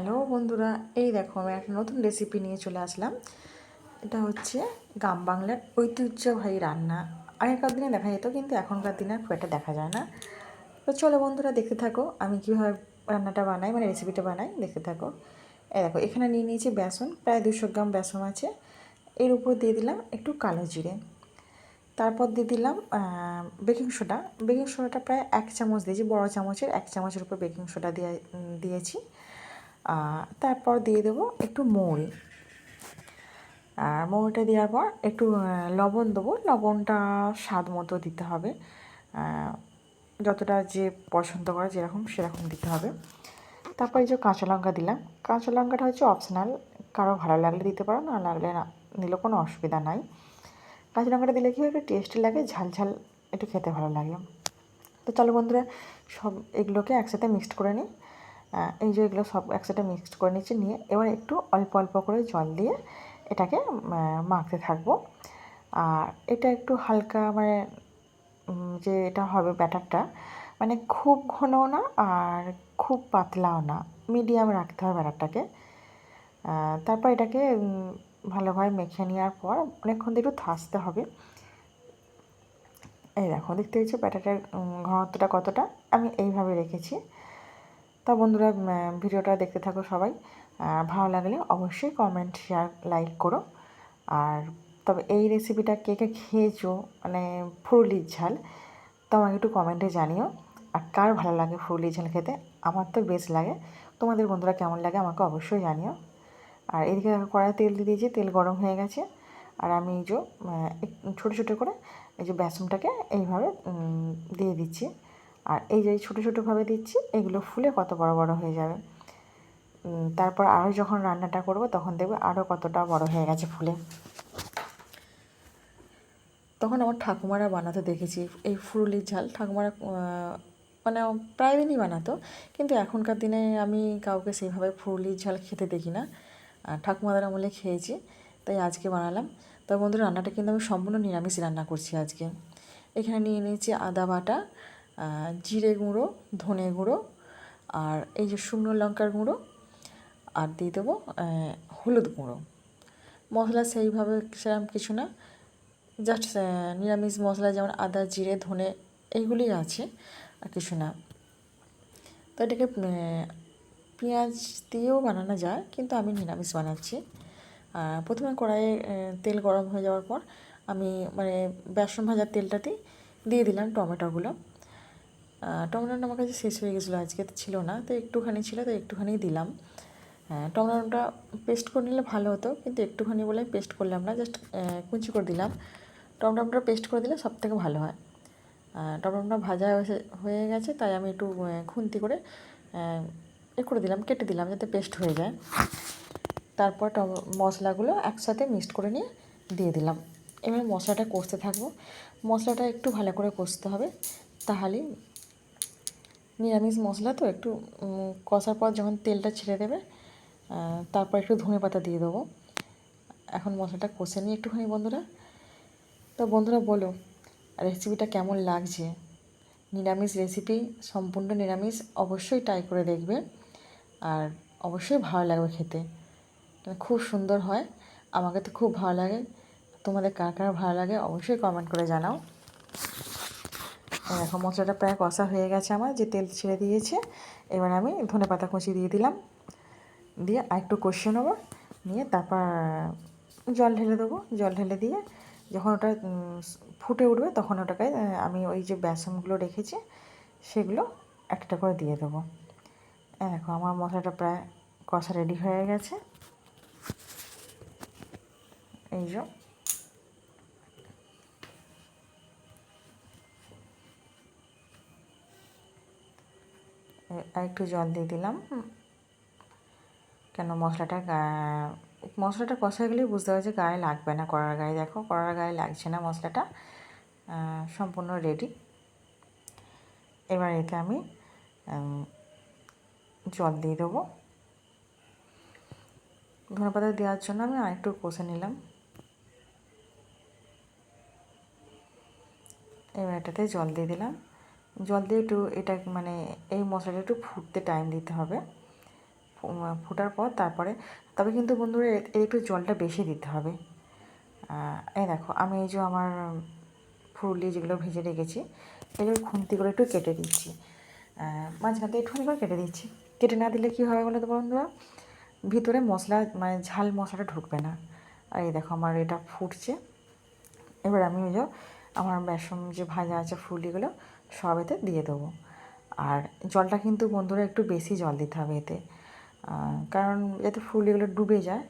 Hello বন্ধুরা, এই দেখো আমি একটা নতুন রেসিপি নিয়ে চলে আসলাম। এটা হচ্ছে গ্রাম বাংলার ঐতিহ্যবাহী রান্না। আগেকার দিনে দেখা যেত, কিন্তু এখনকার দিনে খুব একটা দেখা যায় না। তো চলো বন্ধুরা, দেখতে থাকো। আমি কীভাবে রান্নাটা বানাই মানে রেসিপিটা বানাই, দেখতে থাকো। এই দেখো, এখানে নিয়ে নিয়েছি বেসন, প্রায় দুশো গ্রাম বেসন আছে। এর উপর দিয়ে দিলাম একটু কালো জিরে। তারপর দিয়ে দিলাম বেকিং সোডা বেকিং সোডাটা প্রায় এক চামচ দিয়েছি, বড় চামচের এক চামচের উপর বেকিং সোডা দিয়ে দিয়েছি। তারপর দিয়ে দেবো একটু মৌরি। আর মৌরিটা দেওয়ার পর একটু লবণ দেবো। লবণটা স্বাদ মতো দিতে হবে। যতটা যে পছন্দ করে যেরকম সেরকম দিতে হবে। তারপর এই যে কাঁচা লঙ্কা দিলাম। কাঁচা লঙ্কাটা হচ্ছে অপশনাল কারও ভালো লাগলে দিতে পারো, না লাগলে না দিলেও কোনো অসুবিধা নাই। কাঁচা লঙ্কাটা দিলে কী একটু টেস্টি লাগে, ঝাল ঝাল একটু খেতে ভালো লাগে। তো চলো বন্ধুরা, সব এগুলোকে একসাথে মিক্সড করে নিই। এই যে এগুলো সব একসাথে মিক্সড করে নিচ্ছি, নিয়ে এবার একটু অল্প অল্প করে জল দিয়ে এটাকে মাখতে থাকব। আর এটা একটু হালকা মানে যে এটা হবে ব্যাটারটা মানে খুব ঘনও না আর খুব পাতলাও না মিডিয়াম রাখতে হবে ব্যাটারটাকে। তারপর এটাকে ভালোভাবে মেখে নেওয়ার পর অনেকক্ষণ একটু থাসতে হবে। এই দেখো, দেখতে হচ্ছে ব্যাটারটার ঘনত্বটা কতটা? আমি এইভাবে রেখেছি। তা বন্ধুরা ভিডিওটা দেখতে থাকো সবাই। ভালো লাগলে অবশ্যই কমেন্ট শেয়ার লাইক করো। আর তবে এই রেসিপিটা কে কে খেয়েছো মানে ফুরুলির ঝাল তো আমাকে একটু কমেন্টে জানিও। আর কার ভালো লাগে ফুরুলির ঝাল খেতে, আমার তো বেশ লাগে। তোমাদের বন্ধুরা কেমন লাগে আমাকে অবশ্যই জানিও। আর এদিকে কড়াই তেল দিয়ে দিয়েছি, তেল গরম হয়ে গেছে। আর আমি এই যে ছোটো ছোটো করে এই যে বেসনটাকে এইভাবে দিয়ে দিচ্ছি। আর এই যে ছোটো ছোটোভাবে দিচ্ছি, এগুলো ফুলে কত বড় বড় হয়ে যাবে। তারপর আরও যখন রান্নাটা করব, তখন দেখবে আরও কতটা বড় হয়ে গেছে ফুলে। তখন আমার ঠাকুমারা বানাতে দেখেছি, এই ফুরুলির ঝাল। ঠাকুমারা মানে প্রায় দিনই বানাতো, কিন্তু এখনকার দিনে আমি কাউকে সেইভাবে ফুরুলির ঝাল খেতে দেখি না। ঠাকুমাদের আমলে খেয়েছি, তাই আজকে বানালাম। তবে বন্ধুরা, রান্নাটা কিন্তু আমি সম্পূর্ণ নিরামিষ রান্না করছি আজকে। এখানে নিয়ে নিয়েছি আদা বাটা জিরে গুঁড়ো, ধনে গুঁড়ো আর এই যে শুকনো লঙ্কার গুঁড়ো আর দিয়ে দেবো হলুদ গুঁড়ো। মশলা সেইভাবে সেরকম কিছু না জাস্ট নিরামিষ মশলা যেমন আদা, জিরে, ধনে, এইগুলি আছে আর কিছু না। তো এটাকে পেঁয়াজ দিয়েও বানানো যায়, কিন্তু আমি নিরামিষ বানাচ্ছি। প্রথমে কড়াইয়ে তেল গরম হয়ে যাওয়ার পর আমি মানে বেসন ভাজার তেলটাতেই দিয়ে দিলাম টমেটোগুলো। টমেটোটা আমার কাছে শেষ হয়ে গেছিল, আজকে তো ছিল না, তো একটুখানি ছিল, তো একটুখানি দিলাম। হ্যাঁ টমেটোটা পেস্ট করে নিলে ভালো হতো, কিন্তু একটুখানি বলে পেস্ট করলাম না, জাস্ট কুচি করে দিলাম। টমেটোটা পেস্ট করে দিলে সব থেকে ভালো হয়। টমেটোটা ভাজা হয়ে গেছে, তাই আমি একটু খুন্তি করে এ করে দিলাম, কেটে দিলাম যাতে পেস্ট হয়ে যায়। তারপর মশলাগুলো একসাথে মিক্সড করে নিয়ে দিয়ে দিলাম। এবার মশলাটা কষতে থাকব। মশলাটা একটু ভালো করে কষতে হবে, তাহলেই নিরামিষ মশলা তো একটু কষার পর যখন তেলটা ছেড়ে দেবে তারপর একটু ধনে পাতা দিয়ে দেবো। এখন মশলাটা কষে নিই একটুখানি বন্ধুরা। তো বন্ধুরা বলো রেসিপিটা কেমন লাগছে? নিরামিষ রেসিপি সম্পূর্ণ নিরামিষ, অবশ্যই ট্রাই করে দেখবে। আর অবশ্যই ভালো লাগবে খেতে। খুব সুন্দর হয়। আমাকে তো খুব ভালো লাগে। তোমাদের কার কার ভালো লাগে অবশ্যই কমেন্ট করে জানাও। দেখো মশলাটা প্রায় কষা হয়ে গেছে আমার, যে তেল ছেড়ে দিয়েছে। এবার আমি ধনে পাতা কুচি দিয়ে দিলাম। দিয়ে আর একটু কষিয়ে নেব। নিয়ে তারপর জল ঢেলে দেবো। জল ঢেলে দিয়ে যখন ওটা ফুটে উঠবে তখন ওটাকে আমি ওই যে বেসনগুলো রেখেছি, সেগুলো একটা করে দিয়ে দেবো। দেখো আমার মশলাটা প্রায় কষা রেডি হয়ে গেছে। এই যে আর একটু জল দিয়ে দিলাম। কেন মশলাটা মশলাটা কষা গেলেই বুঝতে পারছি গায়ে লাগবে না কড়ার গায়ে। দেখো কড়ার গায়ে লাগছে না মশলাটা। সম্পূর্ণ রেডি এবার এতে আমি জল দিয়ে দেবো। ধনেপাতা দেওয়ার জন্য আমি আরেকটু কষে নিলাম। এবার এটাতে জল দিয়ে দিলাম। জল দিয়ে একটু এটা মানে এই মশলাটা একটু ফুটতে টাইম দিতে হবে। ফোটার পর তারপরে, তবে কিন্তু বন্ধুরা এর একটু জলটা বেশি দিতে হবে। এই দেখো, আমি এই যে আমার ফুলি যেগুলো ভেজে রেখেছি, এগুলো খুন্তি করে একটু কেটে দিচ্ছি মাঝখান থেকে একটুখানি করে কেটে দিচ্ছি কেটে না দিলে কী হবে বলো তো বন্ধুরা? ভিতরে মশলা মানে ঝাল মশলাটা ঢুকবে না। আর এই দেখো আমার এটা ফুটছে। এবার আমি ওই যে আমার বেসন যে ভাজা আছে, ফুলিগুলো সব এতে দিয়ে দেবো। আর জলটা কিন্তু বন্ধুরা একটু বেশি জল দিতে হবে এতে। কারণ যাতে ফুলিগুলো ডুবে যায়।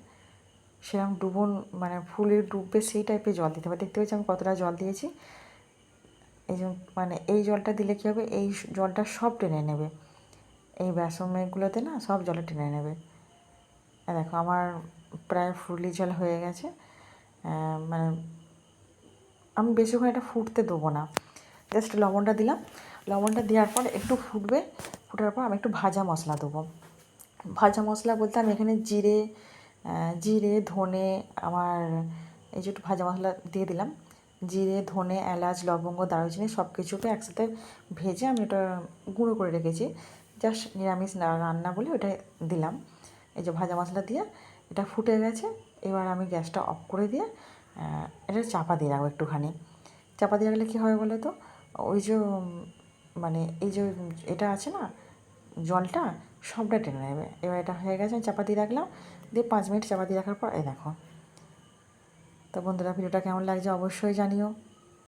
সেরকম ডুবন মানে ফুলে ডুববে সেই টাইপের জল দিতে হবে। দেখতে পাচ্ছি আমি কতটা জল দিয়েছি। এই মানে এই জলটা দিলে কী হবে? এই জলটা সব টেনে নেবে। এই বেসনগুলোতে না সব জলে টেনে নেবে। দেখো, আমার প্রায় ফুলি জল হয়ে গেছে। মানে আমি বেশিক্ষণ এটা ফুটতে দেবো না। জাস্ট লবণটা দিলাম। লবণটা দেওয়ার পর একটু ফুটবে। ফুটার পর আমি একটু ভাজা মশলা দেবো। ভাজা মশলা বলতে আমি এখানে জিরে জিরে, ধনে, আমার এই যে একটু ভাজা মশলা দিয়ে দিলাম। জিরে, ধনে, এলাচ, লবঙ্গ, দারুচিনি সব কিছুকে একসাথে ভেজে আমি ওটা গুঁড়ো করে রেখেছি। জাস্ট নিরামিষ রান্না বলে ওটা দিলাম। এই যে ভাজা মশলা দিয়ে এটা ফুটে গেছে। এবার আমি গ্যাসটা অফ করে দিয়ে এটা চাপা দিয়ে রাখব একটুখানি। চাপা দিয়ে রাখলে কী হবে বলো তো? ওই যে মানে এই যে এটা আছে না, জলটা সবটা টেনে নেবে। এবার এটা হয়ে গেছে, আমি চাপা দিয়ে রাখলাম। দিয়ে পাঁচ মিনিট চাপা দিয়ে রাখার পর, এই দেখো। তো বন্ধুরা, ভিডিওটা কেমন লাগছে অবশ্যই জানিও।